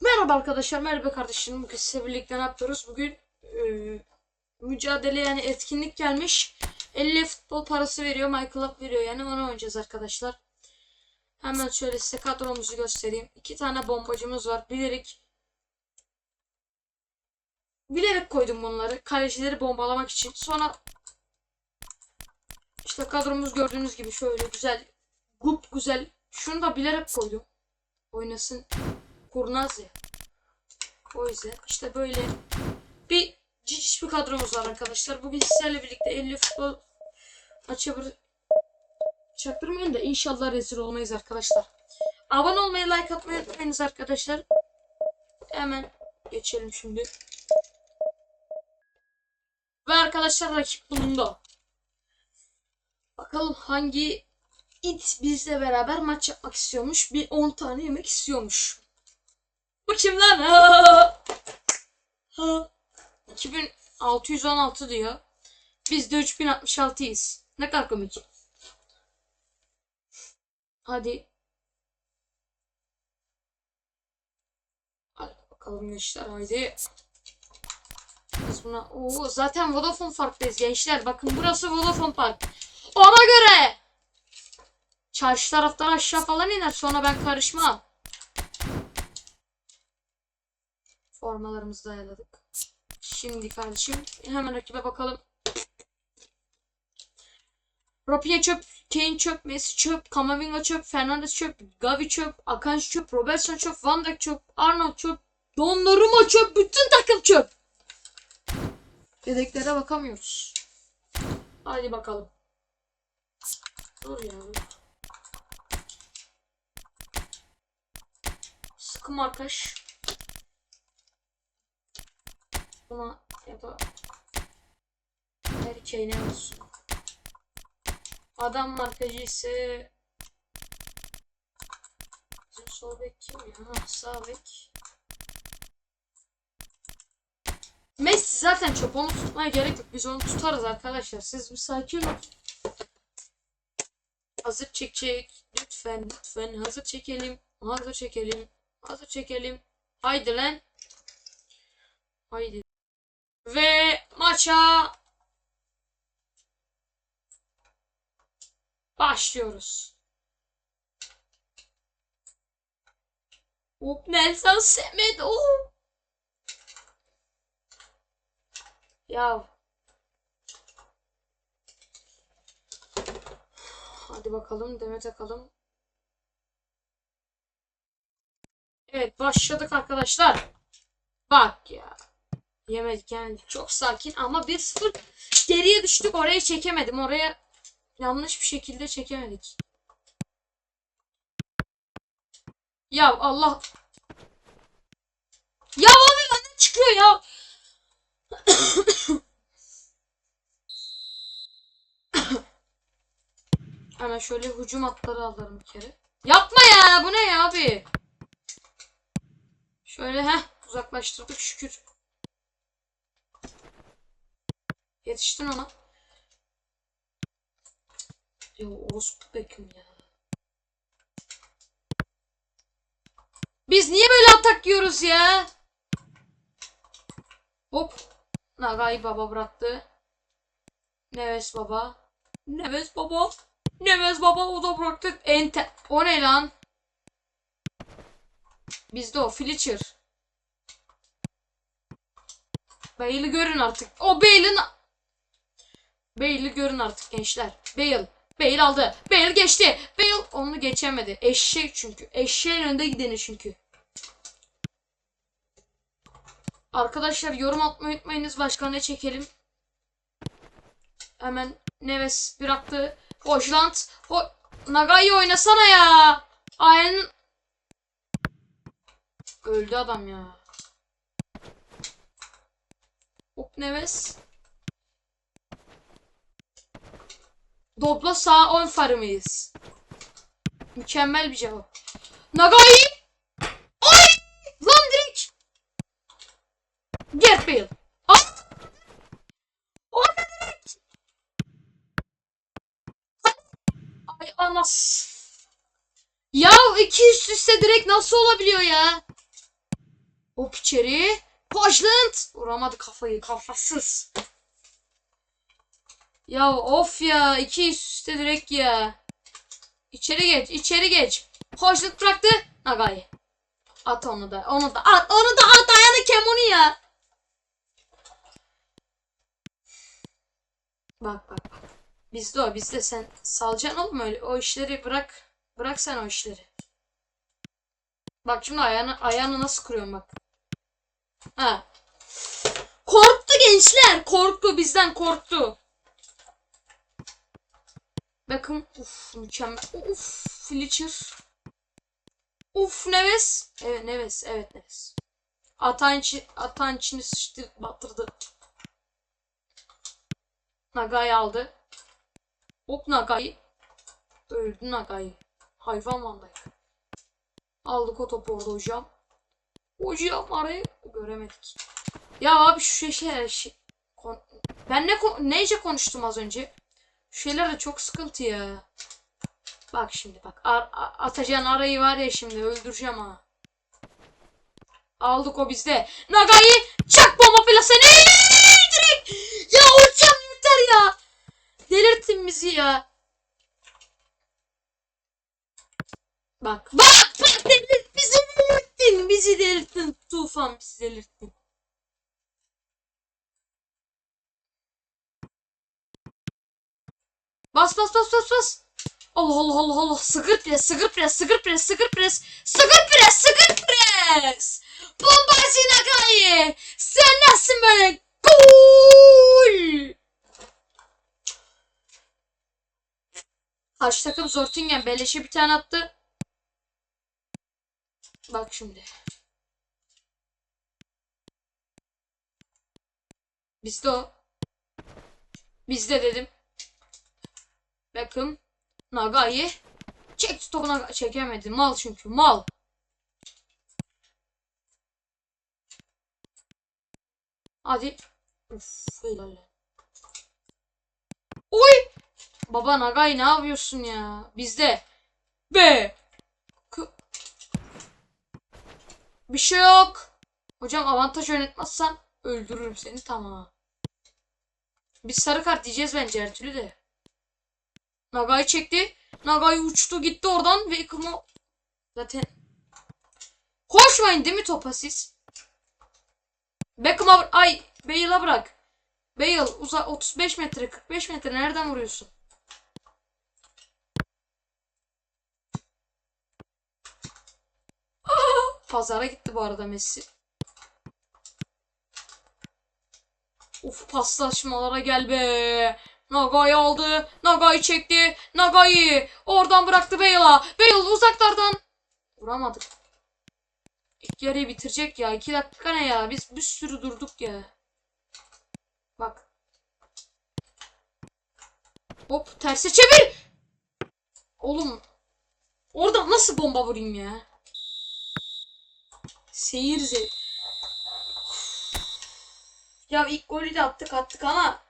Merhaba arkadaşlar, merhaba kardeşlerim. Bugün sizinle birlikte ne yapıyoruz? Bugün e, mücadele yani etkinlik gelmiş. 50 futbol parası veriyor, My veriyor yani onu oynayacağız arkadaşlar. Hemen şöyle size kadromuzu göstereyim. İki tane bombacımız var. Bilerek bilerek koydum bunları. Kalecileri bombalamak için. Sonra işte kadromuz gördüğünüz gibi şöyle güzel, gup güzel. Şunu da bilerek koydum. Oynasın kurnaz ya. O yüzden işte böyle bir ciciş bir kadromuz var arkadaşlar. Bugün sizlerle birlikte 50 futbol maçı çaktırmayın da inşallah rezil olmayız arkadaşlar. Abone olmayı, like atmayı unutmayınız arkadaşlar. Hemen geçelim şimdi. Ve arkadaşlar rakip bulundu. Bakalım hangi it bizle beraber maç yapmak istiyormuş. Bir 10 tane yemek istiyormuş. Bu kim lan? Ha! Ha! 2616 diyor. Biz de 3066'yız. Ne kadar komik. Hadi. Hadi bakalım gençler haydi. Biz buna... Oo, zaten Vodafone Park'tayız gençler. Bakın burası Vodafone Park. Ona göre. Çarşı taraftan aşağı falan iner. Sonra ben karışmam. Formalarımızı ayarladık. Şimdi kardeşim hemen rakibe bakalım. Rapia çöp, Kane çöp, Messi çöp, Kamavinga çöp, Fernandes çöp, Gavi çöp, Akanji çöp, Robertson çöp, Van Dijk çöp, Arnold çöp, Donnarumma çöp, bütün takım çöp. Yedeklere bakamıyoruz. Hadi bakalım. Dur ya. Sıkı markaş. Buna ya da her şeyine olsun. Adam markacı ise bizim sol bek kim ya? Ha, sağ bek. Messi zaten çöp onu tutmaya gerek yok. Biz onu tutarız arkadaşlar. Siz bir sakin olun. Hazır çekecek. Lütfen lütfen hazır çekelim. Hazır çekelim. Hazır çekelim. Haydi lan. Haydi. Ve maça başlıyoruz. Hop Nelson Semedo. Ya. Hadi bakalım Demet Akalın. Evet başladık arkadaşlar. Bak ya. Yemedik yani çok sakin ama 1-0 geriye düştük oraya çekemedim oraya yanlış bir şekilde çekemedik. Ya Allah. Ya abi benden çıkıyor ya. Hemen şöyle hücum atları alırım bir kere. Yapma ya bu ne ya abi. Şöyle heh uzaklaştırdık şükür. Yetiştin ona. Ya orospu bekim ya. Biz niye böyle atak yiyoruz ya? Hop. Nagai baba bıraktı. Neves baba. Neves baba. Neves baba o da bıraktı. Ente. O ne lan? Bizde o. Fletcher. Bale'i görün artık. O Bale'ın... Bale'i görün artık gençler. Bale. Bale aldı. Bale geçti. Bale onu geçemedi. Eşek çünkü. Eşeğin önünde gideni çünkü. Arkadaşlar yorum atmayı unutmayınız. Başka ne çekelim? Hemen Neves bıraktı. Hojland. Ho Nagai oynasana ya. Aynen. Öldü adam ya. Hop Neves. Doblo sağ on farı mıyız? Mükemmel bir cevap. Nagai! Ay! Lan direkt! Get Bale. Ay! Orada direkt! Ay anas. Ya iki üst üste direkt nasıl olabiliyor ya? Hop içeri. Pajlant. Vuramadı kafayı. Kafasız. Ya of ya. iki üst üste direkt ya. İçeri geç. içeri geç. Pajlant bıraktı. Nagai. At onu da. Onu da at. Onu da at. Ayağını kem onu ya. Bak bak bak. Bizde o. Bizde sen salacaksın oğlum öyle. O işleri bırak. Bırak sen o işleri. Bak şimdi ayağını, ayağını nasıl kuruyorum bak. Ha. Korktu gençler. Korktu. Bizden korktu. Bakın. Uf mükemmel. Uf. Fletcher. Uf Neves. Evet Neves. Evet Neves. Atan, içi, atan içini sıçtı. Batırdı. Nagai aldı. Hop Nagai. Öldü Nagai. Hayvan mandayı. Aldık o topu orada hocam. Hocam arayı göremedik. Ya abi şu şeyler şey, kon- ben ne neyce konuştum az önce? Şeyler de çok sıkıntı ya. Bak şimdi bak. Ar- atacağın arayı var ya şimdi öldüreceğim ha. Aldık o bizde. Nagai çak bomba plaseni direkt. Ya hocam yeter ya. Delirttin bizi ya. Bak bak bak bizi delirttin. Bizi delirttin. Tufan bizi delirttin. Bas bas bas bas bas. Allah Allah Allah Allah. Sıgır pres, sıgır pres, sıgır pres, sıgır pres, sıgır pres, sıgır pres. Bombacı Nagai. Sen nasılsın böyle? Gol. Karşı takım Zortingen beleşe bir tane attı. Bak şimdi. Bizde o. Bizde dedim. Bakın. Nagai. Çek topu Nagai. Çekemedi. Mal çünkü. Mal. Hadi. Uf, helal. Oy! Baba Nagai ne yapıyorsun ya? Bizde. Be. Bir şey yok. Hocam avantaj yönetmezsen öldürürüm seni tamam. Biz sarı kart diyeceğiz bence her türlü de. Nagai çekti. Nagai uçtu gitti oradan ve Kumo zaten koşmayın değil mi topa siz? Beckham'a ay Bale'a bırak. Bale uza 35 metre 45 metre nereden vuruyorsun? Pazara gitti bu arada Messi. Uf paslaşmalara gel be. Nagai aldı. Nagai çekti. Nagai oradan bıraktı Bale'a. Bale uzaklardan. Vuramadık. İlk yarıyı bitirecek ya. İki dakika ne ya? Biz bir sürü durduk ya. Bak. Hop terse çevir. Oğlum. Oradan nasıl bomba vurayım ya? Seyir zevk. Ya ilk golü de attık attık ama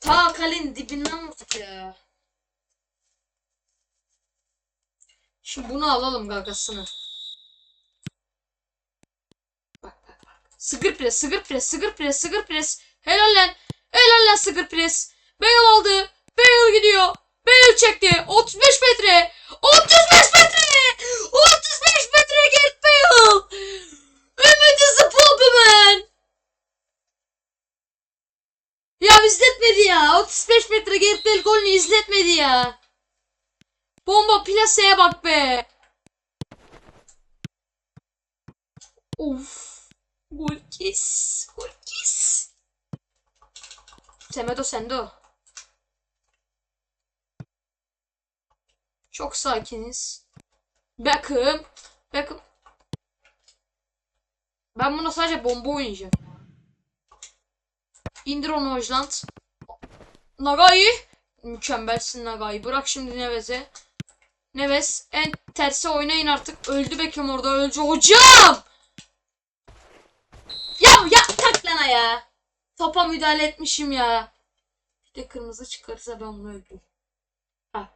ta kalenin dibinden vurduk ya. Şimdi bunu alalım gagasını. Bak bak bak. Sıgır pres, sıgır pres, sıgır pres, sıgır pres. Helal lan. Helal lan sıgır pres. Bale aldı. Bale gidiyor. Bale çekti. 35 metre. 35 metre. 35 metre Gareth Bale. Ümit is a Pulpman. Ya izletmedi ya. 35 metre Gareth Bale golünü izletmedi ya. Bomba plaseye bak be. Of. Gol kes. Gol kes. Semedo sende o. Çok sakiniz. Beckham. Beckham. Ben buna sadece bomba oynayacağım. İndir onu Hojland. Nagai. Mükemmelsin Nagai. Bırak şimdi Neves'e. Neves en tersi oynayın artık. Öldü Beckham orada öldü. Hocam! Ya ya tak lan ya. Topa müdahale etmişim ya. Bir de kırmızı çıkarsa ben bunu öldürürüm. Bak.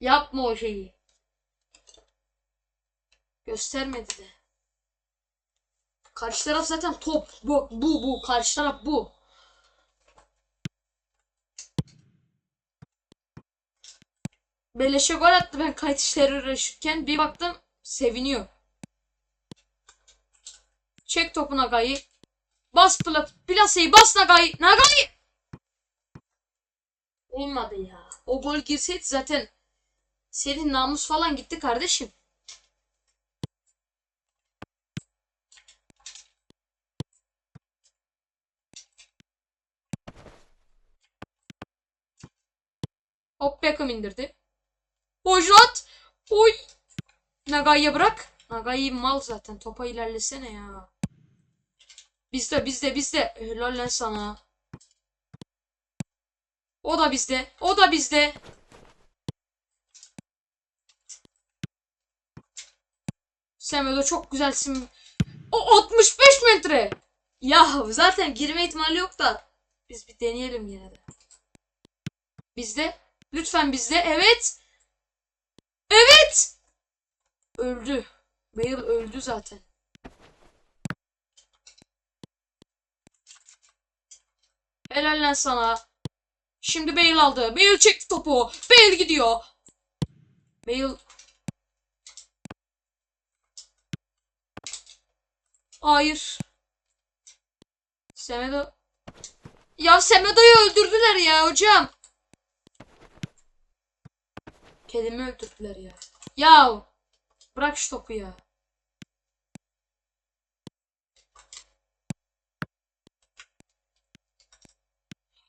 Yapma o şeyi. Göstermedi de. Karşı taraf zaten top. Bu bu bu. Karşı taraf bu. Beleşe gol attı ben kayıt uğraşırken. Bir baktım seviniyor. Çek topu Nagay'ı. Bas pla plasayı bas Nagay'ı. Nagay'ı! Olmadı ya. O gol girseydi zaten senin namus falan gitti kardeşim. Hop Beckham indirdi. Hojlat! Oy! Nagai'ye bırak. Nagai mal zaten. Topa ilerlesene ya. Bizde bizde bizde. Helal lan sana. O da bizde. O da bizde. Semedo çok güzelsin. O 65 metre. Ya zaten girme ihtimali yok da. Biz bir deneyelim yine de. Bizde. Lütfen bizde. Evet. Öldü. Bale öldü zaten. Helal lan sana. Şimdi Bale aldı. Bale çekti topu. Bale gidiyor. Bale Hayır. Semedo. Ya Semedo'yu öldürdüler ya hocam. Kedimi öldürdüler ya. Ya bırak şu topu ya.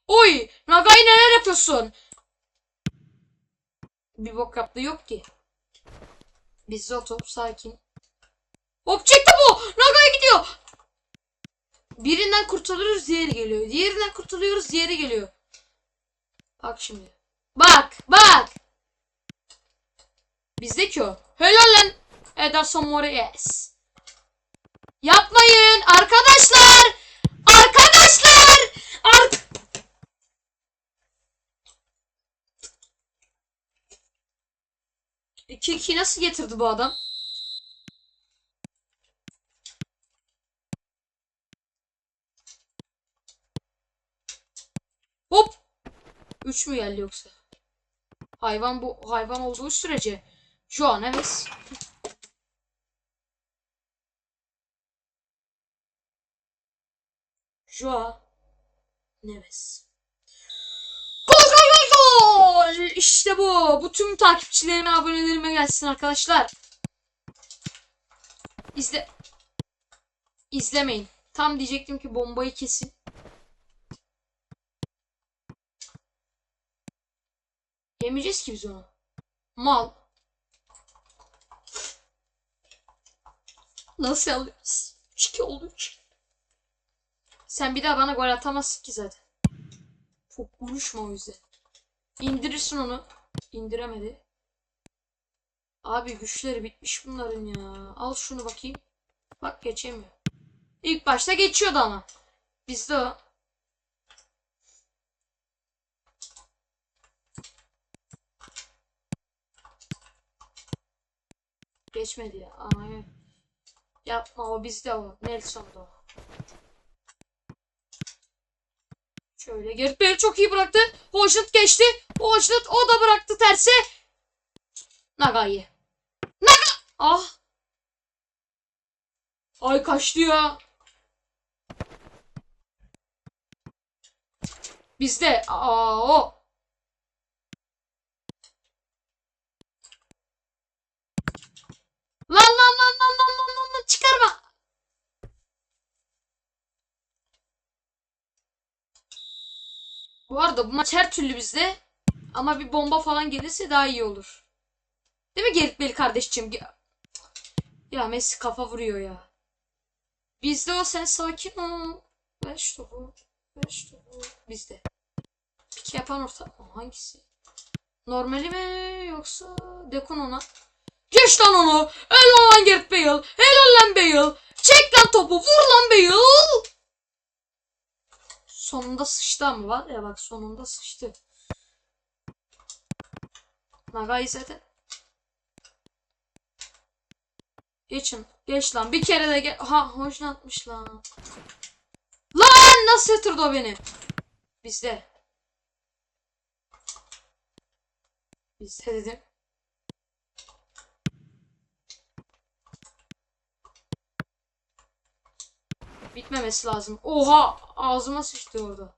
Oy! Nagai neler yapıyorsun? Bir bok yaptığı yok ki. Bizde o top sakin. Hop çekti bu! Nagai gidiyor! Birinden kurtuluyoruz diğeri geliyor. Diğerinden kurtuluyoruz diğeri geliyor. Bak şimdi. Bak bak! Bizdeki o. Helal lan. Ederson Moraes. Yapmayın arkadaşlar. Arkadaşlar. Ar 2 2 nasıl getirdi bu adam? Hop. 3 mü geldi yoksa? Hayvan bu hayvan olduğu sürece Joao Neves. Joao Neves. Gol gol gol gol! İşte bu. Bu tüm takipçilerime, abonelerime gelsin arkadaşlar. İzle. İzlemeyin. Tam diyecektim ki bombayı kesin. Yemeyeceğiz ki biz onu. Mal. Nasıl alıyoruz? 2 oldu 3. Sen bir daha bana gol atamazsın ki zaten. Çok vuruşma o yüzden. İndirirsin onu. İndiremedi. Abi güçleri bitmiş bunların ya. Al şunu bakayım. Bak geçemiyor. İlk başta geçiyordu ama. Bizde o. Geçmedi ya. Ay. Yapma o bizde o. Nelson'da o. Şöyle Gerrit Bale çok iyi bıraktı. Hoşnut geçti. Hoşnut o da bıraktı terse. Naga'yı. Naga! Ah. Ay kaçtı ya. Bizde. Aa o. Lan lan lan lan lan lan çıkarma. Bu arada bu maç her türlü bizde. Ama bir bomba falan gelirse daha iyi olur. Değil mi Gerrit Bale kardeşciğim? Ya- Messi kafa vuruyor ya. Bizde o sen sakin ol. Ver şu topu. Ver şu topu. Bizde. Pik yapan orta. Hangisi? Normali mi yoksa Dekon ona? Geç lan onu. Helal lan Gerrit Bale. Helal lan Bale. Çek lan topu. Vur lan Bale. Sonunda sıçtı ama var ya bak sonunda sıçtı. Nagai zaten. Geçin. Geç lan. Bir kere de ge Ha hoşlatmış lan. Lan nasıl yatırdı o beni? Bizde. Bizde dedim. Bitmemesi lazım. Oha ağzıma sıçtı orada.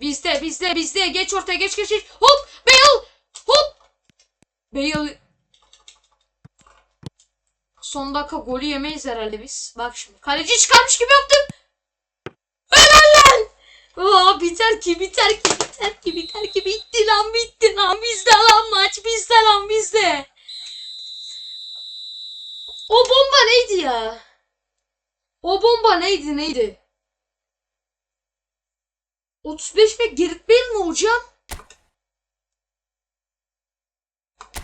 Bizde bizde bizde geç ortaya geç geç geç. Hop Bale hop. Bale Son dakika golü yemeyiz herhalde biz. Bak şimdi. Kaleci çıkarmış gibi yaptım. Helal lan. Aa, biter ki biter ki biter ki biter ki bitti lan bitti lan bizde lan maç bizde lan bizde. O bomba neydi ya? O bomba neydi neydi? 35 ve Gerrit mi hocam?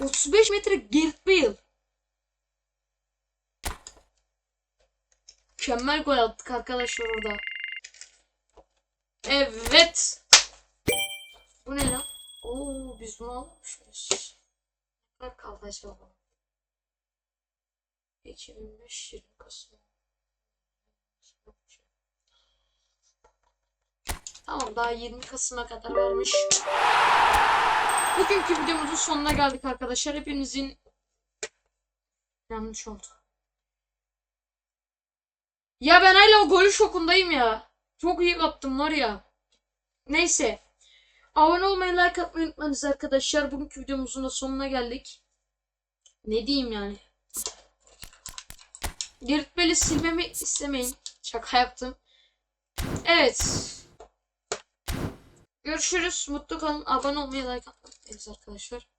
35 metre Gerrit Bale. Mükemmel gol attık arkadaşlar orada. Evet. Bu ne lan? Oo biz bunu almışız. Ne kaldı acaba? 2005 20 Kasım. Tamam daha 20 Kasım'a kadar vermiş. Bugünkü videomuzun sonuna geldik arkadaşlar. Hepinizin yanlış oldu. Ya ben hala o golü şokundayım ya. Çok iyi attım var ya. Neyse. Abone olmayı, like atmayı unutmayınız arkadaşlar. Bugünkü videomuzun da sonuna geldik. Ne diyeyim yani. Bell'i silmemi istemeyin. Şaka yaptım. Evet. Görüşürüz. Mutlu kalın. Abone olmayı, like atmayı arkadaşlar.